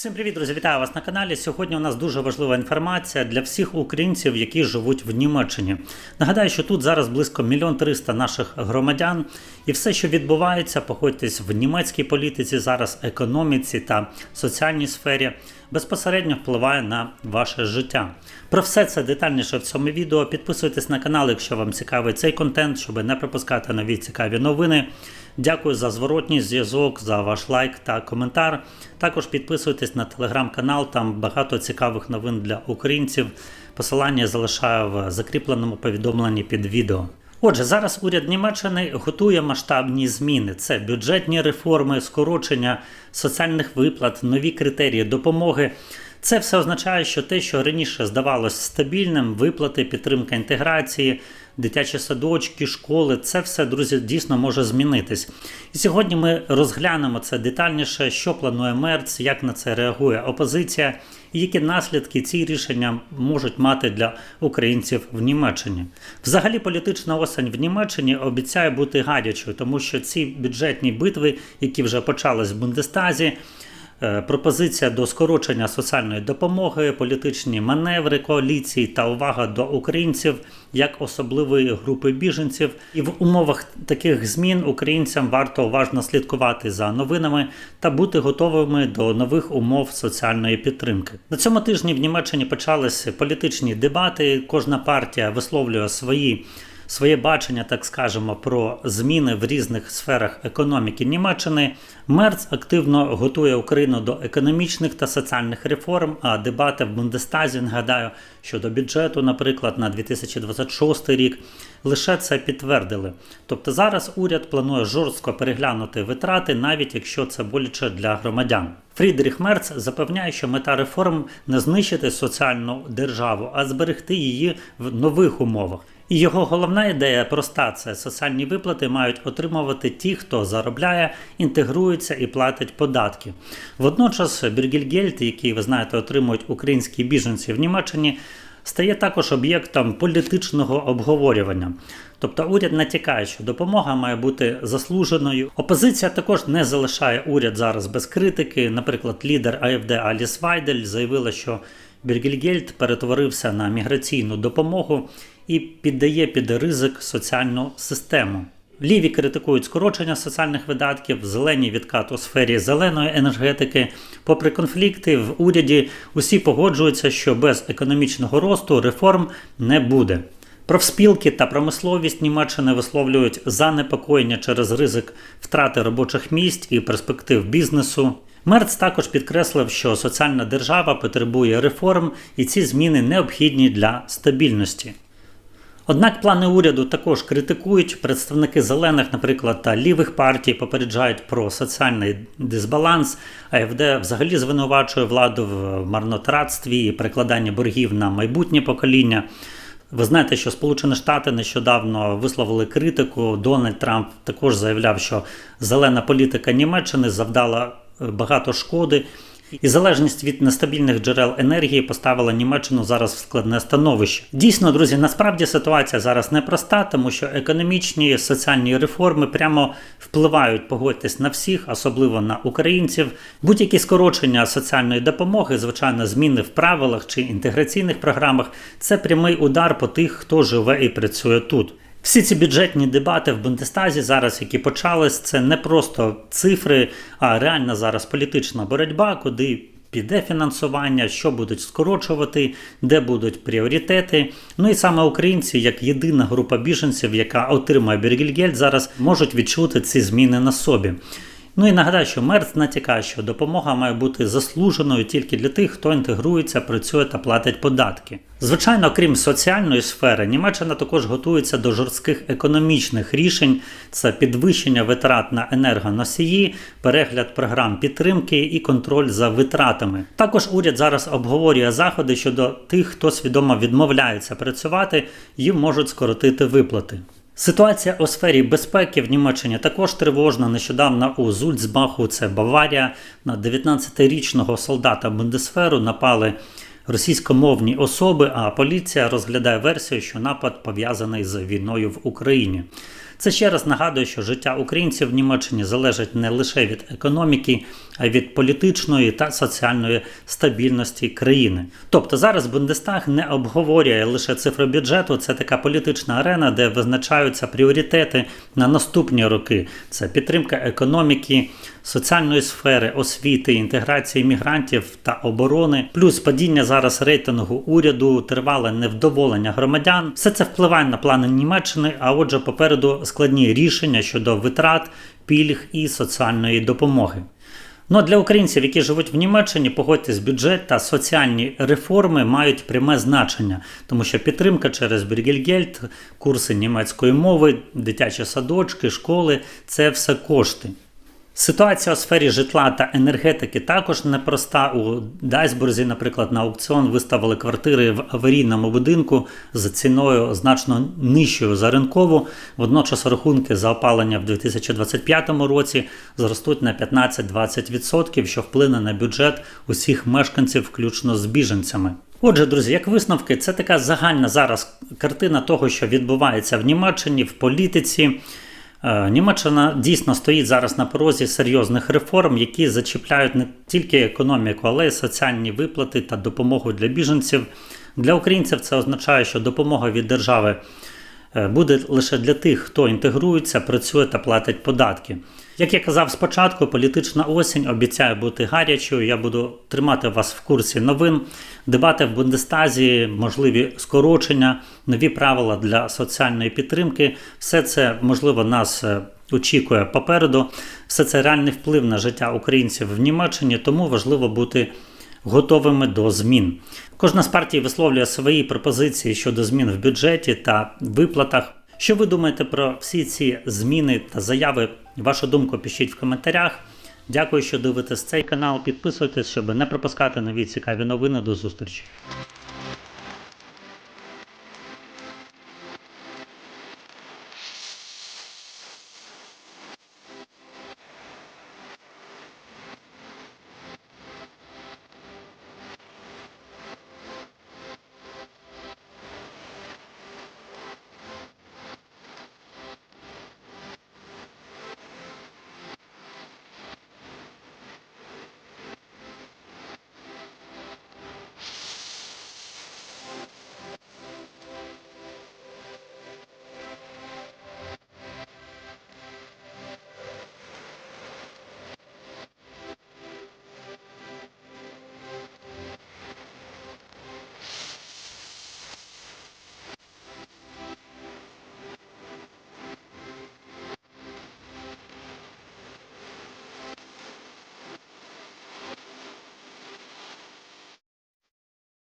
Всім привіт, друзі! Вітаю вас на каналі. Сьогодні у нас дуже важлива інформація для всіх українців, які живуть в Німеччині. Нагадаю, що тут зараз близько мільйон триста наших громадян, і все, що відбувається, походьтесь в німецькій політиці, зараз економіці та соціальній сфері, безпосередньо впливає на ваше життя. Про все це детальніше в цьому відео. Підписуйтесь на канал, якщо вам цікавий цей контент, щоб не пропускати нові цікаві новини. Дякую за зворотній зв'язок, за ваш лайк та коментар. Також підписуйтесь на телеграм-канал, там багато цікавих новин для українців. Посилання залишаю в закріпленому повідомленні під відео. Отже, зараз уряд Німеччини готує масштабні зміни: це бюджетні реформи, скорочення соціальних виплат, нові критерії допомоги. Це все означає, що те, що раніше здавалось стабільним, виплати, підтримка інтеграції, дитячі садочки, школи, це все, друзі, дійсно може змінитись. І сьогодні ми розглянемо це детальніше, що планує Мерц, як на це реагує опозиція, і які наслідки ці рішення можуть мати для українців в Німеччині. Взагалі, політична осень в Німеччині обіцяє бути гадячою, тому що ці бюджетні битви, які вже почались в Бундестазі. Е, Пропозиція до скорочення соціальної допомоги, політичні маневри коаліції та увага до українців як особливої групи біженців. І в умовах таких змін українцям варто уважно слідкувати за новинами та бути готовими до нових умов соціальної підтримки. На цьому тижні в Німеччині почалися політичні дебати. Кожна партія висловлює свої своє бачення, так скажемо, про зміни в різних сферах економіки Німеччини. Мерц активно готує Україну до економічних та соціальних реформ. А дебати в Бундестазі, нагадаю, щодо бюджету, наприклад, на 2026 рік, лише це підтвердили. Тобто зараз уряд планує жорстко переглянути витрати, навіть якщо це боляче для громадян. Фрідріх Мерц запевняє, що мета реформ не знищити соціальну державу, а зберегти її в нових умовах. Його головна ідея проста: це соціальні виплати мають отримувати ті, хто заробляє, інтегрується і платить податки. Водночас Біргельгельд, який ви знаєте, отримують українські біженці в Німеччині, стає також об'єктом політичного обговорювання. Тобто уряд натякає, що допомога має бути заслуженою. Опозиція також не залишає уряд зараз без критики. Наприклад, лідер АФД Аліс Вайдель заявила, що Біргельгельд перетворився на міграційну допомогу і піддає під ризик соціальну систему. Ліві критикують скорочення соціальних видатків, зелені відкат у сфері зеленої енергетики. Попри конфлікти в уряді, усі погоджуються, що без економічного росту реформ не буде. Профспілки та промисловість Німеччини висловлюють занепокоєння через ризик втрати робочих місць і перспектив бізнесу. Мерц також підкреслив, що соціальна держава потребує реформ, і ці зміни необхідні для стабільності. Однак плани уряду також критикують представники зелених, наприклад, та лівих партій попереджають про соціальний дисбаланс. АФД взагалі звинувачує владу в марнотратстві і перекладанні боргів на майбутнє покоління. Ви знаєте, що Сполучені Штати нещодавно висловили критику. Дональд Трамп також заявляв, що зелена політика Німеччини завдала багато шкоди. І залежність від нестабільних джерел енергії поставила Німеччину зараз в складне становище. Дійсно, друзі, насправді ситуація зараз непроста, тому що економічні соціальні реформи прямо впливають, погодьтесь на всіх, особливо на українців. Будь-які скорочення соціальної допомоги, звичайно, зміни в правилах чи інтеграційних програмах це прямий удар по тих, хто живе і працює тут. Всі ці бюджетні дебати в Бундестазі зараз, які почались, це не просто цифри, а реальна зараз політична боротьба, куди піде фінансування, що будуть скорочувати, де будуть пріоритети. Ну і саме українці, як єдина група біженців, яка отримує Бергельгельд, зараз можуть відчути ці зміни на собі. Ну і нагадаю, що Мерц натякає, що допомога має бути заслуженою тільки для тих, хто інтегрується, працює та платить податки. Звичайно, крім соціальної сфери, Німеччина також готується до жорстких економічних рішень: це підвищення витрат на енергоносії, перегляд програм підтримки і контроль за витратами. Також уряд зараз обговорює заходи щодо тих, хто свідомо відмовляється працювати, їм можуть скоротити виплати. Ситуація у сфері безпеки в Німеччині також тривожна. Нещодавно у Зульцбаху, це Баварія, на 19-річного солдата Бундесферу напали російськомовні особи, а поліція розглядає версію, що напад пов'язаний з війною в Україні. Це ще раз нагадує, що життя українців в Німеччині залежить не лише від економіки, а й від політичної та соціальної стабільності країни. Тобто зараз Бундестаг не обговорює лише цифру бюджету, це така політична арена, де визначаються пріоритети на наступні роки. Це підтримка економіки, соціальної сфери, освіти, інтеграції мігрантів та оборони, плюс падіння зараз рейтингу уряду, тривале невдоволення громадян. Все це впливає на плани Німеччини. А отже, попереду складні рішення щодо витрат, пільг і соціальної допомоги. Ну а для українців, які живуть в Німеччині, погодьтесь, бюджет та соціальні реформи мають пряме значення, тому що підтримка через Брігельгельд, курси німецької мови, дитячі садочки, школи це все кошти. Ситуація у сфері житла та енергетики також непроста. У Дайсбурзі, наприклад, на аукціон виставили квартири в аварійному будинку з ціною значно нижчою за ринкову. Водночас рахунки за опалення в 2025 році зростуть на 15-20%, що вплине на бюджет усіх мешканців, включно з біженцями. Отже, друзі, як висновки, це така загальна зараз картина того, що відбувається в Німеччині, в політиці. Е, Німеччина дійсно стоїть зараз на порозі серйозних реформ, які зачіпляють не тільки економіку, але й соціальні виплати та допомогу для біженців. Для українців це означає, що допомога від держави буде лише для тих, хто інтегрується, працює та платить податки. Як я казав спочатку, політична осінь обіцяє бути гарячою. Я буду тримати вас в курсі новин, дебати в Бундестазі, можливі скорочення, нові правила для соціальної підтримки. Все це можливо нас е, очікує попереду. Все це реальний вплив на життя українців в Німеччині, тому важливо бути готовими до змін. Кожна з партій висловлює свої пропозиції щодо змін в бюджеті та виплатах. Що ви думаєте про всі ці зміни та заяви? Вашу думку пишіть в коментарях. Дякую, що дивитесь цей канал. Підписуйтесь, щоб не пропускати нові цікаві новини. До зустрічі.